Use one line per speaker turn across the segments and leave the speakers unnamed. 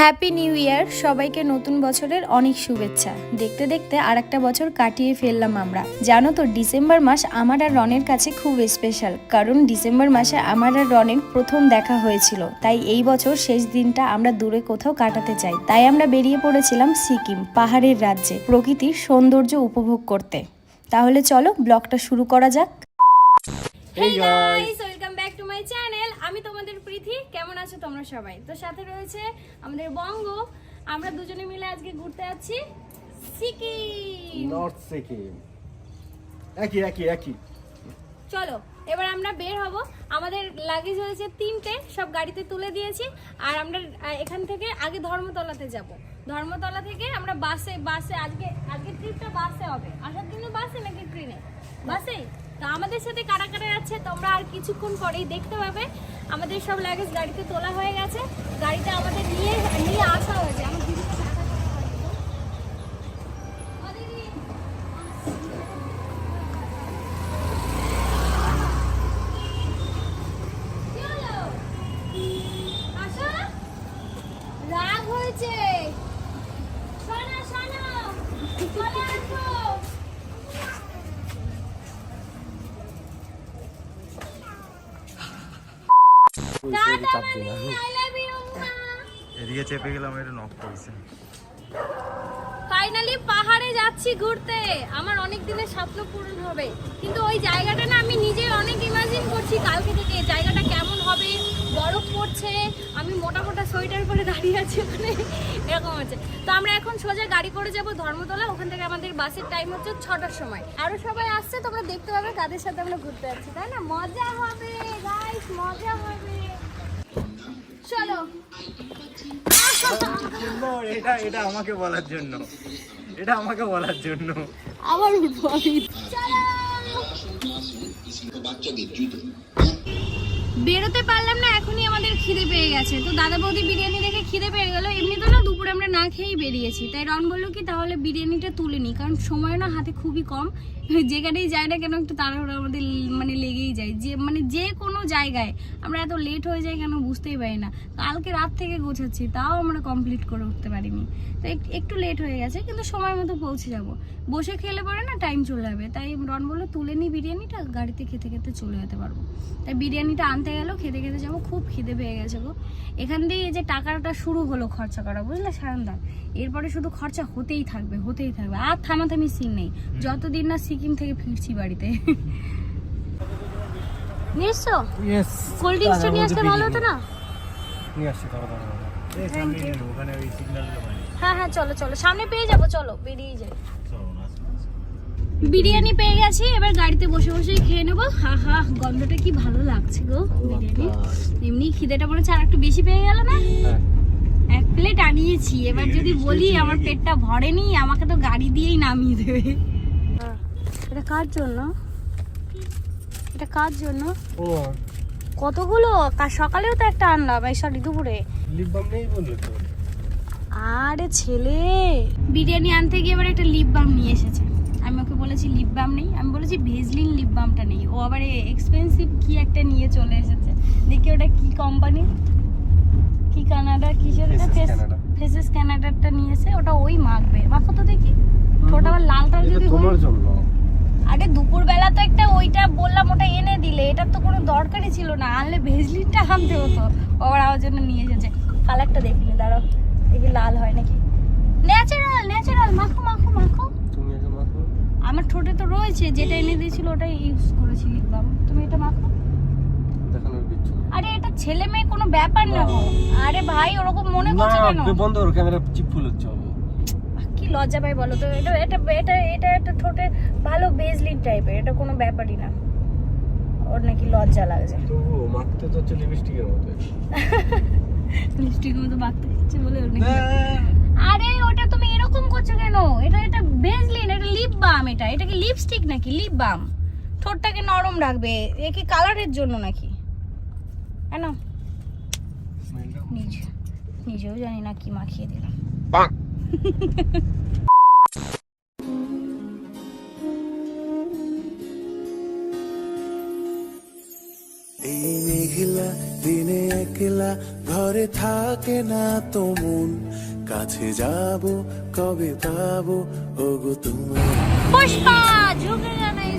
Happy new year সবাইকে নতুন বছরের অনেক শুভেচ্ছা। দেখতে দেখতে আর একটা বছর কাটিয়ে ফেললাম আমরা। জানো তো, ডিসেম্বর মাস আমার আর রনের কাছে খুব স্পেশাল কারণ ডিসেম্বর মাসে আমার আর রনের প্রথম দেখা হয়েছিল। তাই এই বছর শেষ দিনটা আমরা দূরে কোথাও কাটাতে চাই। তাই আমরা বেরিয়ে পড়েছিলাম সিকিম, পাহাড়ের রাজ্যে, প্রকৃতির সৌন্দর্য উপভোগ করতে। তাহলে চলো, ব্লগটা শুরু করা যাক
hey guys welcome back to my channel আমি তোমাদের প্রীতি কেমন আছো তোমরা সবাই। তো সাথে রয়েছে আমাদের বঙ্গ। আমরা দুজনে মিলে আজকে ঘুরতে যাচ্ছি সিকিম।
নর্থ সিকিম। একই একই একই।
চলো এবার আমরা বের হব। আমাদের লাগেজ হয়েছে তিনটে সব গাড়িতে তুলে দিয়েছি। আর আমরা এখান থেকে আগে ধর্মতলাতে যাব। ধর্মতলা থেকে আমরা বাসে বাসে আজকে আজকে ট্রিপটা বাসে হবে। আসার জন্য বাসে নাকি ট্রেনে বাসেই? তো আমাদের সাথে কারা কারা আছে, তোমরা আর কিছুক্ষণ পরেই দেখতে পাবে। আমাদের সব লাগেজ গাড়িতে তোলা হয়ে গেছে। গাড়িতে আমাদের নিয়ে নিয়ে আসা হয়েছে। আমার দিদিকে দেখাতে হবে। ও দিদি, কি হলো? আসো। রাগ হয়েছে শোনো শোনো চলে আসো টাটা মামি আই লাভ ইউ মা
এদিকে চেপে গেলাম, এটা নক করেছে।
ফাইনালি পাহাড়ে যাচ্ছি ঘুরতে। আমার অনেক দিনের স্বপ্ন পূরণ হবে। কিন্তু ওই জায়গাটা না আমি নিজে অনেক ইমাজিন করছি কালকে থেকে। জায়গাটা কেমন হবে? বরফ পড়ছে। আমি মোটা মোটা সোয়েটার পরে দাঁড়িয়ে আছি ওখানে। এরকম হচ্ছে। তো আমরা এখন সোজা গাড়ি করে যাব ধর্মতলা। ওখান থেকে আমাদের বাসের টাইম হচ্ছে ছটার সময়। আরও সবাই আসছে, তোমরা দেখতে পাবে কাদের সাথে আমরা ঘুরতে যাচ্ছি, তাই না? মজা হবে গাইস মজা হবে। চলো।
এটা এটা আমাকে বলার জন্য। এটা আমাকে বলার জন্য।
আবার উঠবো আমি বেরোতে পারলাম না এখনই আমাদের খিদে পেয়ে গেছে। তো দাদা বৌদি বিরিয়ানি দেখে খিদে পেয়ে গেল। এমনি তো না দুপুরে আমরা না খেয়েই বেরিয়েছি। তাই রন বলল কি তাহলে বিরিয়ানিটা তুলে নিই কারণ সময় না হাতে খুবই কম। যেখানেই যাই না কেন একটু তাড়াহুড়ো আমাদের মানে লেগেই যায়। যে মানে যে কোনো জায়গায় আমরা এত লেট হয়ে যাই কেন বুঝতেই পারি না। কালকে রাত থেকে গোছাচ্ছি, তাও আমরা কমপ্লিট করে উঠতে পারিনি। তো এক- একটু লেট হয়ে গেছে, কিন্তু সময় মতো পৌঁছে যাব। বসে খেলে পরে না টাইম চলে যাবে। তাই রন বলল, তুলে নিই বিরিয়ানিটা, গাড়িতে খেতে খেতে চলে যেতে পারব। তাই বিরিয়ানিটা আনতে গেল, খেতে খেতে যাব, খুব খিদে পেয়ে গেছে গো। এখান দিয়ে যে টাকাটা শুরু হলো খরচা করা, বুঝলে সায়নদা এরপরে শুধু খরচা হতেই থাকবে হতেই থাকবে। আর থামাথামি সিন নেই। যতদিন না সিকিম থেকে ফিরছি বাড়িতে। নিয়ে এসছো?
ইয়েস
কোল্ড ড্রিঙ্কসটা নিয়ে আসলে ভালো হতো না?
নিয়ে আসছি
ওখানে ওই সিগন্যালটা
হ্যাঁ হ্যাঁ চলো চলো। সামনে পেয়ে যাব চলো বেরিয়ে যাই। বিরিয়ানি পেয়ে গেছি এবার গাড়িতে বসে বসেই খেয়ে নেব। হা হা গন্ধটা কি ভালো লাগছে গো বিরিয়ানি। এমনি খিদেটা পড়েছে আর একটু বেশি পেয়ে গেল না?
হ্যাঁ।
এক প্লেট আনিয়েছি এবার যদি বলি আমার পেটটা ভরেনি আমাকে তো গাড়ি দিয়েই নামিয়ে দেবে। এটা কার জন্য? এটা কার জন্য?
ও।
কতগুলো? কাল সকালেও তো একটা আনলাম এই সরি দুপুরে।
লিপ বাম নেই বললে তো।
আরে ছেলে! বিরিয়ানি আনতে গিয়ে এবার একটা লিপ বাম নিয়ে এসেছে। আমি ওকে বলেছি লিপ বাম নেই আমি বলেছি ভেজলিন লিপ বামটা নেই। ও আবার এক্সপেন্সিভ কি একটা নিয়ে চলে এসেছে। দেখি ওটা কি কোম্পানি কি কানাডা কিসের এটা
Canada।
ফেসেস কানাডারটা নিয়েছে ওটা ওই মাখবে। মাখো তো দেখি। ওটা আবার লাল টাল যদি
তোমার
হয়
জন্য।
আরে দুপুরবেলা তো একটা ওইটা বললাম ওটা এনে দিলে। এটার তো কোনো দরকারই ছিল না। আনলে ভেজলিনটা আনতে হতো। ও আবার আমার জন্য নিয়ে এসেছে। কালারটা দেখিনি দাঁড়াও। দেখি লাল হয় নাকি। Natural natural. মাখো মাখো মাখো।
তুমি আগে মাখো।
আমার ঠোঁটে তো রয়েছে। যেটা এনে দিয়েছিল ওটাই ইউজ করেছি লিখলাম। তুমি এটা মাখো।
দেখানোর নেই।
আরে এটা ছেলে মেয়ে কোনো ব্যাপার না। আরে ভাই ওরকম মনে করছ কেন?
না বন্ধ করো ক্যামেরা চিপ ফুল হচ্ছে
লজ্জা পাই বলো তো? এটা এটা এটা এটা একটা ঠোঁটে ভালো বেজলিন টাইপের এটা কোনো ব্যাপারই না। ওর নাকি লজ্জা লাগছে।
তো মাখতে তো হচ্ছে লিপস্টিকের মতো
লিপস্টিকের মতো বাঁকতে দিচ্ছে বলে ওর নাকি আরে ওটা তুমি এরকম করছ কেন? এটা এটা বেজলিন এটা লিপ বাম এটা। এটা কি লিপস্টিক নাকি? লিপ বাম ঠোঁটটাকে নরম রাখবে। এ কি কালারের জন্য নাকি? কেন? নিজে নিজেও জানি না কি মাখিয়ে দিলাম।
এই মেঘলা দিনে একলা ঘরে থাকে না তো মন। কাছে যাব কবে পাবো ওগো তোমার
পুষ্পা ঝুঁকে এই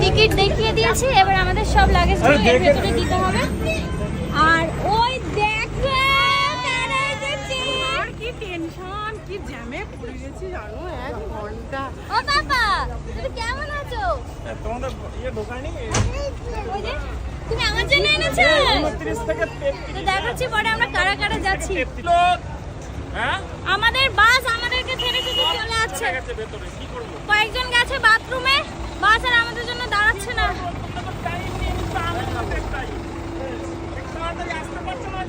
টিকিট দেখিয়ে দিয়েছি এবার আমাদের সব লাগেজ ভেতরে দিতে হবে আর ওই দেখো কারা এসেছে
কি টেনশন কি জ্যামে পড়ে গেছি জানো এক ঘণ্টা।
ও বাবা তুমি কেমন আছো?
তোমাদের ইয়ে দোকানে
ওই যে, তুমি আমার জন্য এনেছো? তো দেখাচ্ছি পরে আমরা কারা কারা যাচ্ছি।
হ্যাঁ?
আমাদের বাস আমাদেরকে ছেড়ে চলে যাচ্ছে। কয়েকজন গেছে বাথরুমে বাস আর আমাদের জন্য দাঁড়াচ্ছে না।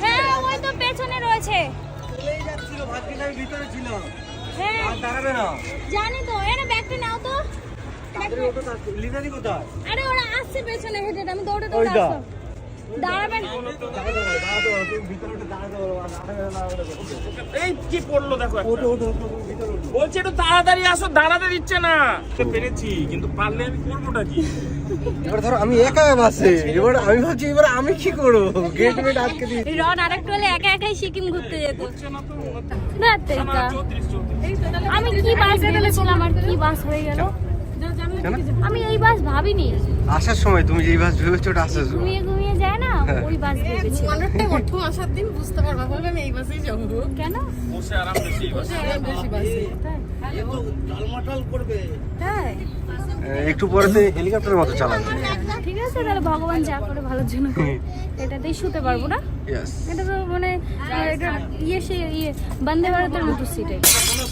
হ্যাঁ ওই তো পেছনে রয়েছে।
চলেই যাচ্ছিল ভাগ্যিস আমি ভিতরে ছিল
হ্যাঁ।
আর দাঁড়াবে না।
জানি তো এনে ব্যাগটা নাও তো।
তাড়াতাড়ি ওঠো তাড়াতাড়ি। লিনাদি কোথায়?
আরে ওরা আসছে পেছনে হেঁটে হেঁটে, আমি দৌড়ে দৌড়ে
দা।
আসব দাঁড়াবেন
দাঁড়াতে হবে, দাঁড়াতে হবে, তুমি ভিতরে উঠে দাঁড়াতে হবে, আর দাঁড়াবে না, দাঁড়াবে না।
এই কি পড়ল দেখো। বলছে একটু তাড়াতাড়ি আসো দাঁড়াতে দিচ্ছে না। তো পেরেছি কিন্তু পারলে আমি করবোটা কি?
এবার ধরো আমি একা বাসে। এবার আমি ভাবছি এবার আমি কি করব? গেট মেট আটকে দিই
রন আরেকটু হলে একা একাই সিকিম ঘুরতে যেত।
না
আমি কি বাস ভেবেছিলাম আর কি বাস হয়ে গেল? আমি এই বাস ভাবিনি।
আসার সময় তুমি যেই বাস ভেবেছো ওটা আসার সময়।
ঘুমিয়ে ঘুমিয়ে যায় না? ওই বাস ভেবেছি
অনেকটা প্রথম আসার দিন বুঝতে পারবা ভাবে আমি এই বাসেই যাব।
কেন?
বসে আরাম বেশি
বসে আরাম বেশি বাসে।
একটু পরে তো হেলিকপ্টারের মতো চালাবে।
ঠিক আছে তাহলে ভগবান যা করে ভালোর জন্য এটাতেই শুতে পারব না? এটা তো মানে এটা ইয়ে সে ইয়ে বন্দে ভারতের মতো সিট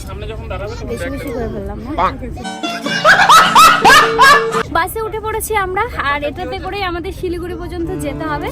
সামনে যখন দাঁড়াবে তখন
বেশি বেশি করে ফেললাম না? বাসে উঠে পড়েছি আমরা আর এটাতে করেই আমাদের শিলিগুড়ি পর্যন্ত যেতে হবে।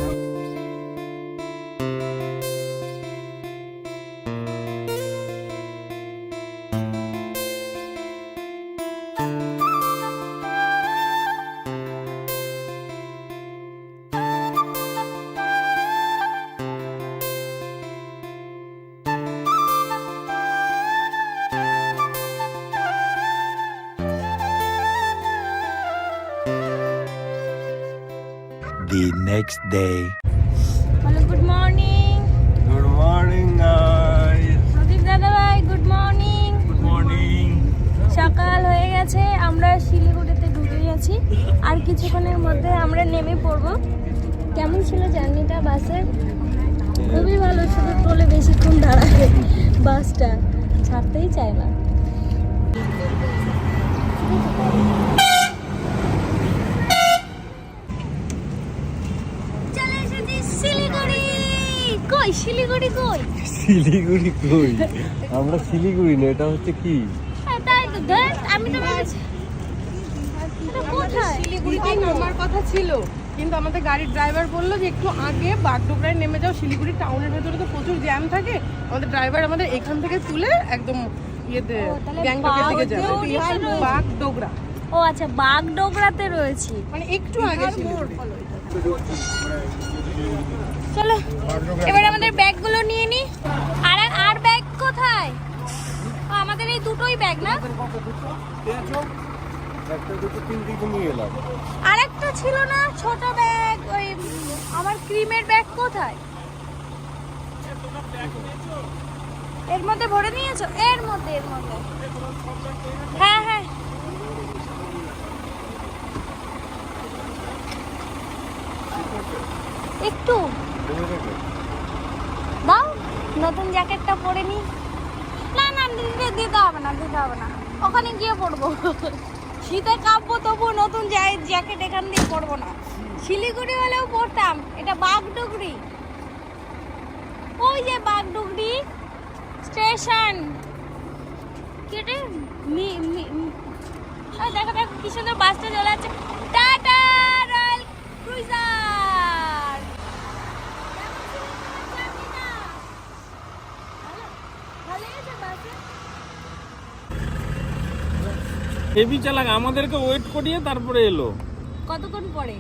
The next day.
Hello good morning
good morning guys
Pradeep দাদা ভাই গুড মর্নিং
গুড মর্নিং
সকাল হয়ে গেছে আমরা শিলিগুড়িতে ঢুকে গেছি। আর কিছুক্ষণের মধ্যে আমরা নেমে পড়ব। কেমন ছিল জার্নিটা বাসে খুবই ভালো শুধু টোলে বেশিক্ষণ দাঁড়াবে বাসটা ছাড়তেই চায় না। কই? শিলিগুড়ি কই?
শিলিগুড়ি কই? আমরা শিলিগুড়ি না এটা হচ্ছে কি?
হ্যাঁ, তাই তো। ধর আমি তো
শিলিগুড়িতেই নামার কথা ছিল। কিন্তু আমাদের গাড়ির ড্রাইভার বলল যে একটু আগে বাগডোগরায় নেমে যাও। শিলিগুড়ি টাউনের ভেতরে তো প্রচুর জ্যাম থাকে। আমাদের ড্রাইভার আমাদের এখান থেকে তুলে একদম ইয়েতে গ্যাংটকের দিকে যাবে বাগডোগরা।
ও আচ্ছা বাগডোগরাতে রয়েছি।
মানে একটু আগে শিলিগুড়ি।
চলো এবার আমাদের ব্যাগগুলো নিয়ে নি আর আর ব্যাগ কোথায় ও, আমাদের এই দুটোই ব্যাগ না আরেকটা ছিল না, ছোট ব্যাগ ওই আমার ক্রিমের ব্যাগ কোথায়? এর মধ্যে ভরে নিয়েছো? এর মধ্যে এর মধ্যে। হ্যাঁ হ্যাঁ। একটু। দাও, নতুন জ্যাকেটটা পরে নি। না না দিতে হবে না, দিতে হবে না। ওখানে গিয়ে পড়ব। শীতে কাঁপবো তবু নতুন জ্যাকেট এখান দিয়ে পরবো না। শিলিগুড়ি হলেও পড়তাম, এটা বাগডুগরি। ওই যে বাগডুগরি স্টেশন। কেটে দেখো দেখো, কি সুন্দর বাসটা চলে যাচ্ছে। টাটা, রয়্যাল ক্রুজার ভালো আছে বাসে
হেভি চালাক আমাদেরকে ওয়েট করিয়ে তারপরে এলো।
কতক্ষণ পরে?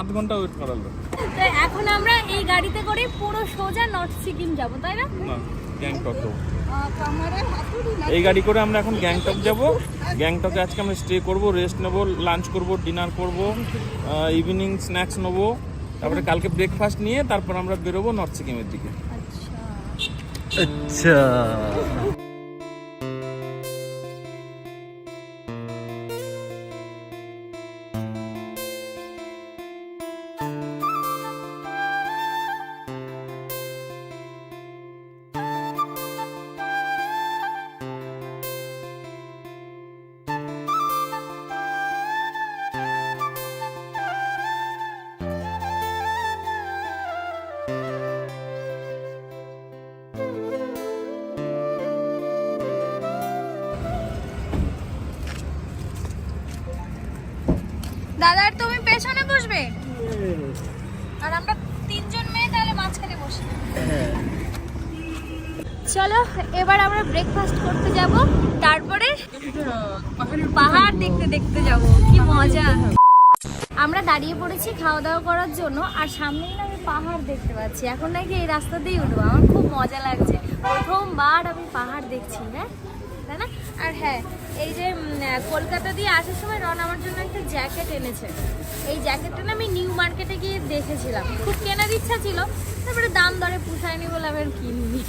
আধ ঘণ্টা ওয়েট করালো।
তো এখন আমরা এই গাড়িতে করে পুরো সোজা নর্থ সিকিম যাব তাই না?
না গ্যাংটক এই গাড়ি করে আমরা এখন গ্যাংটক যাব। গ্যাংটকে আজকে আমরা স্টে করব রেস্ট নেব লাঞ্চ করব ডিনার করব ইভিনিং স্ন্যাক্স নেব তারপরে কালকে ব্রেকফাস্ট নিয়ে তারপর আমরা বেরোবো নর্থ সিকিমের দিকে।
আচ্ছা।
দাদা আর তুমি পেছনে বসবে? আর আমরা তিনজন মেয়ে তাহলে মাঝখানে বসি। চলো এবার আমরা ব্রেকফাস্ট করতে যাব। তারপরে পাহাড় দেখতে দেখতে যাব। কি মজা। আমরা দাঁড়িয়ে পড়েছি খাওয়া দাওয়া করার জন্য আর সামনেই না আমি পাহাড় দেখতে পাচ্ছি। এখন নাকি এই রাস্তা রাস্তাতেই উঠবো। আমার খুব মজা লাগছে। প্রথমবার আমি পাহাড় দেখছি হ্যাঁ? তাই না? আর হ্যাঁ এই যে কলকাতা দিয়ে আসার সময় রন আমার জন্য একটা জ্যাকেট এনেছে। এই জ্যাকেটটা না আমি নিউ মার্কেটে গিয়ে দেখেছিলাম। খুব কেনার ইচ্ছা ছিল তারপরে দাম দরে পুষায়নি বলে আমি আর কিনিনি।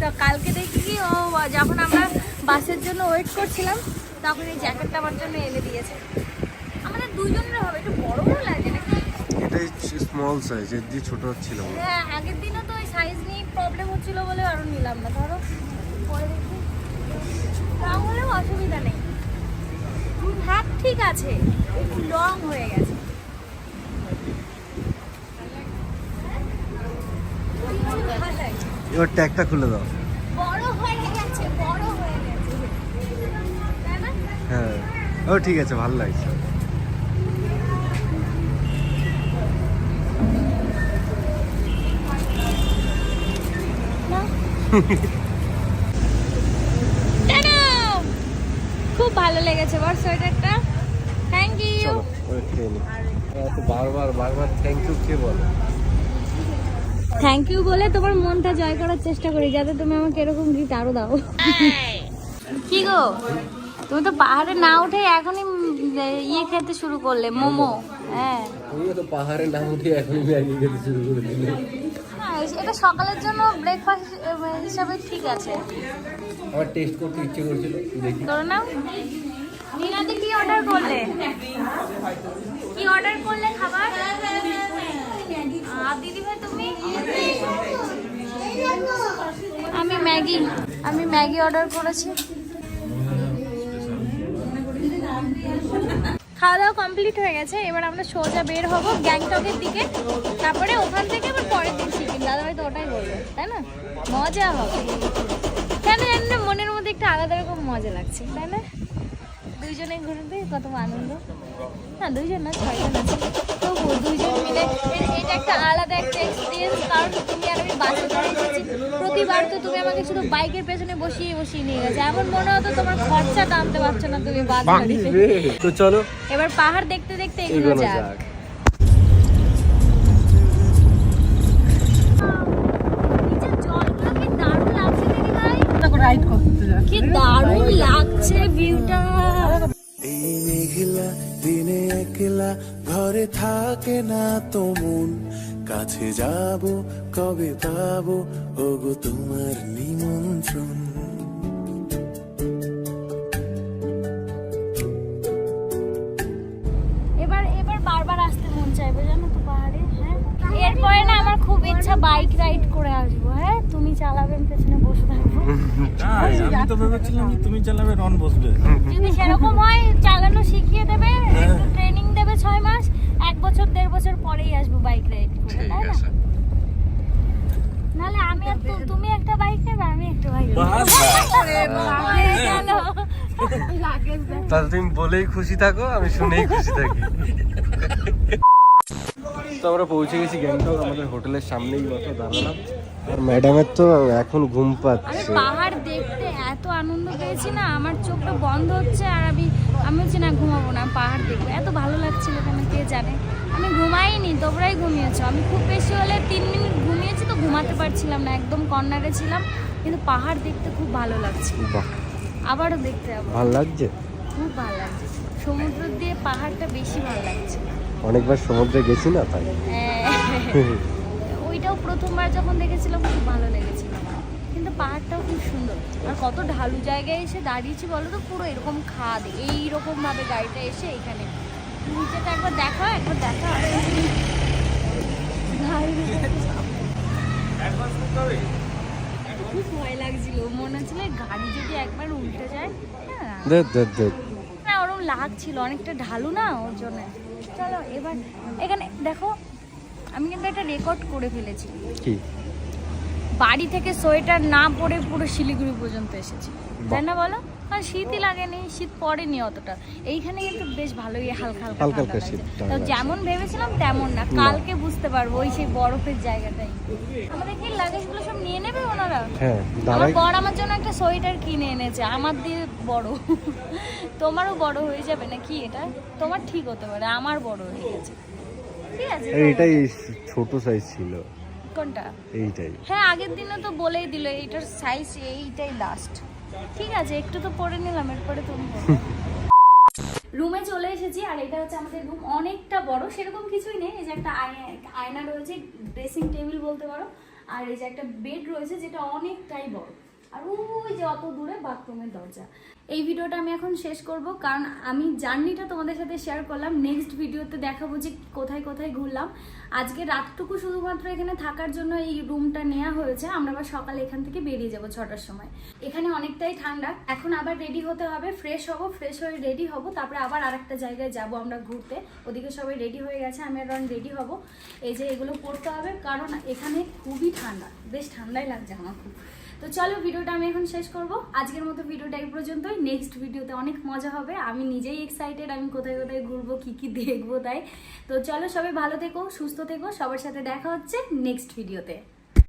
তো কালকে দেখি কি ও যখন আমরা বাসের জন্য ওয়েট করছিলাম তখন এই জ্যাকেটটা আমার জন্য এনে দিয়েছে। আমাদের দুজনের হবে একটু বড় বড় লাগে নাকি?
এটাই স্মল সাইজ এর দিয়ে ছোট ছিল।
হ্যাঁ আগের দিনও তো ওই সাইজ নিয়ে প্রবলেম হচ্ছিল বলে আরও নিলাম না। ধরো পরে দেখি। রং হলেও অসুবিধা নেই। হাত ঠিক আছে। একটু লং হয়ে গেছে।
এবার ট্যাগটা খুলে দাও।
বড় হয়ে গেছে বড় হয়ে গেছে।
হ্যাঁ। ও ঠিক আছে ভালো লাগছে।
টাটা! খুব ভালো লেগেছে বর সোয়েটারটা। থ্যাংক ইউ
নি। বারবার বারবার থ্যাংক ইউ কে বলে?
থ্যাংক ইউ বলে তোমার মনটা জয় করার চেষ্টা করি যাতে তুমি আমাকে এরকম গিফট আরও দাও। কি গো? তুমি তো পাহাড়ে না উঠে এখনই ইয়ে খেতে শুরু করলে মোমো। হ্যাঁ।
তুমিও তো পাহাড়ে নাম উঠে এখন ম্যাগি খেতে শুরু করে দিলে।
না, এটা সকালের জন্য ব্রেকফাস্ট হিসাবে ঠিক আছে।
আমার টেস্ট করতে ইচ্ছে করছিল দেখি।
ধরো না নিনাদি কি অর্ডার করলে? কি অর্ডার করলে খাবার? আর দিদি ভাই তুমি? আমি ম্যাগি আমি ম্যাগি অর্ডার করেছি। খাওয়া দাওয়া কমপ্লিট হয়ে গেছে, এবার আমরা সোজা বের হব গ্যাংটকের দিকে। তারপরে ওখান থেকে আবার পরের দিন সিকিম দাদাভাই তো ওটাই বলবে তাই না? মজা হবে। কেন জানি না, মনের মধ্যে একটু আলাদা রকম মজা লাগছে, তাই না? দুইজনে ঘুরতে কত আনন্দ। না, দুইজন না, ছয়জন আছে। তবু দুইজন মিলে। এটা একটা আলাদা একটা এক্সপিরিয়েন্স কারণ তুমি আর আমি বাসে করে এসেছি। প্রতিবার তো তুমি আমাকে শুধু বাইকের পেছনে বসিয়ে বসিয়ে নিয়ে গেছে। এমন মনে হতো তোমার খরচা টানতে পারছ না তুমি বাস গাড়িতে
তো চলো।
এবার পাহাড় দেখতে দেখতে এগুলো যাক। কি দারুণ লাগছে ভিউটা
এই মেঘলা দিনে একলা ঘরে থাকে না তো মন। কাছে যাব কবে পাবো? ওগো তোমার নিমন্ত্রণ।
এবার এবার বারবার আসতে মন চাইবে জানো তো পাহাড়ে হ্যাঁ? এরপরে না আমার খুব ইচ্ছা বাইক রাইড করে আসব হ্যাঁ? তুমি চালাবেন পেছনে বসে থাকব।
তাই আমি তো ভেবেছিলাম তুমি চালাবে রন বসবে।
যদি সেরকম হয় চালানো শিখিয়ে দেবে ট্রেনিং দেবে ছয় মাস বছর দেড় বছর পরেই আসব বাইক রাইড করে তাই না? নাহলে আমি আর তু- তুমি একটা বাইক নেবে আমি একটা বাইক
বাস
তাহলে তুমি বলেই খুশি থাকো আমি শুনেই খুশি থাকি। তো আমরা পৌঁছে গেছি গ্যাংটক আমাদের হোটেলের সামনেই মতো দাঁড়ালাম। আর ম্যাডামের তো এখন ঘুম
আমি
পাচ্ছে
আনন্দ পেয়েছি না আমার চোখটা বন্ধ হচ্ছে আর আমি আমি হচ্ছে না ঘুমাবো না পাহাড় দেখব। এত ভালো লাগছিল কেন কে জানে? আমি ঘুমাইনি তোমরাই ঘুমিয়েছো। আমি খুব বেশি হলে তিন মিনিট ঘুমিয়েছি তো ঘুমাতে পারছিলাম না একদম কর্নারে ছিলাম কিন্তু পাহাড় দেখতে খুব ভালো লাগছে আবারও দেখতে যাব।
ভালো লাগছে?
খুব ভালো লাগছে। সমুদ্র দিয়ে পাহাড়টা বেশি ভালো লাগছে।
অনেকবার সমুদ্রে গেছি না তাই?
হ্যাঁ। ওইটাও প্রথমবার যখন দেখেছিলাম খুব ভালো লেগেছিল। কিন্তু পাহাড়টাও খুব সুন্দর। আর কত ঢালু জায়গায় এসে দাঁড়িয়েছি বলো তো পুরো এরকম খাদ এইরকম ভাবে গাড়িটা এসে এখানে। নিচেটা একবার দেখা একবার দেখা খুব ভয় লাগছিল মনে হচ্ছিল গাড়ি যদি একবার উল্টে যায় হ্যাঁ। না ওরকম লাগছিল অনেকটা ঢালু না ওর জন্য। চলো এবার এখানে দেখো আমি কিন্তু একটা রেকর্ড করে ফেলেছি।
কি?
বাড়ি থেকে সোয়েটার না পরে পুরো শিলিগুড়ি পর্যন্ত এসেছি। তাই না বলো? আর শীতই লাগেনি শীত পড়েনি অতটা। এইখানে কিন্তু বেশ ভালোই হালকা হালকা
হালকা
যেমন ভেবেছিলাম তেমন না। কালকে বুঝতে পারব ওই সেই বরফের জায়গাটাই। আমাদের কি লাগেজগুলো সব নিয়ে নেবে ওনারা?
হ্যাঁ
আমার বর আমার জন্য একটা সোয়েটার কিনে এনেছে। আমার দিয়ে বড়। তোমারও বড় হয়ে যাবে নাকি এটা? তোমার ঠিক হতে পারে আমার বড় হয়ে গেছে। ঠিক আছে তো?
এইটাই ছোট সাইজ ছিল।
কোনটা?
এইটাই।
হ্যাঁ আগের দিনে তো বলেই দিল এইটার সাইজ এইটাই লাস্ট ঠিক আছে একটু তো পরে নিলাম এরপরে তুমি রুমে চলে এসেছি আর এটা হচ্ছে আমাদের রুম অনেকটা বড় সেরকম কিছুই নেই। এই যে একটা আয়- আয়না রয়েছে ড্রেসিং টেবিল বলতে পারো। আর এই যে একটা বেড রয়েছে যেটা অনেকটাই বড়। আর ওই যে অত দূরে বাথরুমের দরজা। এই ভিডিওটা আমি এখন শেষ করব, কারণ আমি জার্নিটা তোমাদের সাথে শেয়ার করলাম। নেক্সট ভিডিওতে দেখাবো যে কোথায় কোথায় ঘুরলাম। আজকে রাতটুকু শুধুমাত্র এখানে থাকার জন্য এই রুমটা নেওয়া হয়েছে। আমরা আবার সকালে এখান থেকে বেরিয়ে যাব ছটার সময়। এখানে অনেকটাই ঠান্ডা। এখন আবার রেডি হতে হবে। ফ্রেশ হব ফ্রেশ হয়ে রেডি হব। তারপরে আবার আরেকটা জায়গায় যাব আমরা ঘুরতে। ওদিকে সবাই রেডি হয়ে গেছে। আমি আর রেডি হব। এই যে এগুলো পড়তে হবে, কারণ এখানে খুবই ঠান্ডা। বেশ ঠান্ডাই লাগছে আমার খুব। তো চলো ভিডিওটা আমি এখন শেষ করব। আজকের মতো ভিডিওটা এই পর্যন্তই। নেক্সট ভিডিওতে অনেক মজা হবে। আমি নিজেই এক্সাইটেড আমি কোথায় কোথায় ঘুরবো, কী কী দেখব তাই। তো চলো সবাই ভালো থেকো, সুস্থ থেকো। সবার সাথে দেখা হচ্ছে নেক্সট ভিডিওতে